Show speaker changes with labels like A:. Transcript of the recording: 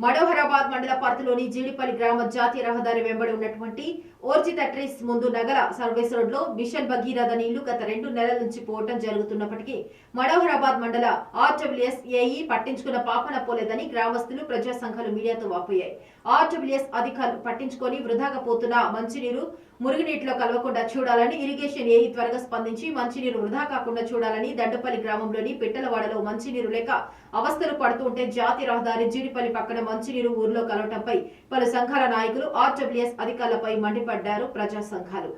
A: మనోహరాబాద్ మండల పరిధిలోని జీడిపల్లి గ్రామ జాతీయ రహదారి వెంబడి ఉన్నటువంటి ఓర్జిత ట్రీస్ ముందు నగర సర్వీస్ రోడ్లో మిషన్ భగీరథ నీళ్ళు గత రెండు నెలల నుంచి పోవటం జరుగుతున్నప్పటికీ మనోహరాబాద్ మండల ఆర్డబ్ల్యూఎస్ ఏఈ పట్టించుకున్న పాపన పోలేదని గ్రామస్తులు ప్రజా సంఘాలు మీడియాతో వాపోయాయి. ఆర్డబ్ల్యూఎస్ అధికారులు పట్టించుకొని వృధాగా పోతున్న మంచినీరు మురుగునీటిలో కలవకుండా చూడాలని ఇరిగేషన్ ఏఈ త్వరగా స్పందించి మంచినీరు వృధా కాకుండా చూడాలని దండపల్లి గ్రామంలోని పిట్టలవాడలో మంచినీరు లేక అవస్థలు పడుతుంటే జాతీయ రహదారి జీడిపల్లి పక్కన మంచినీరు ఊర్లో కలవటంపై పలు సంఘాల నాయకులు ఆర్డబ్ల్యూఎస్ అధికారులపై మండిపడ్డారు ప్రజా సంఘాలు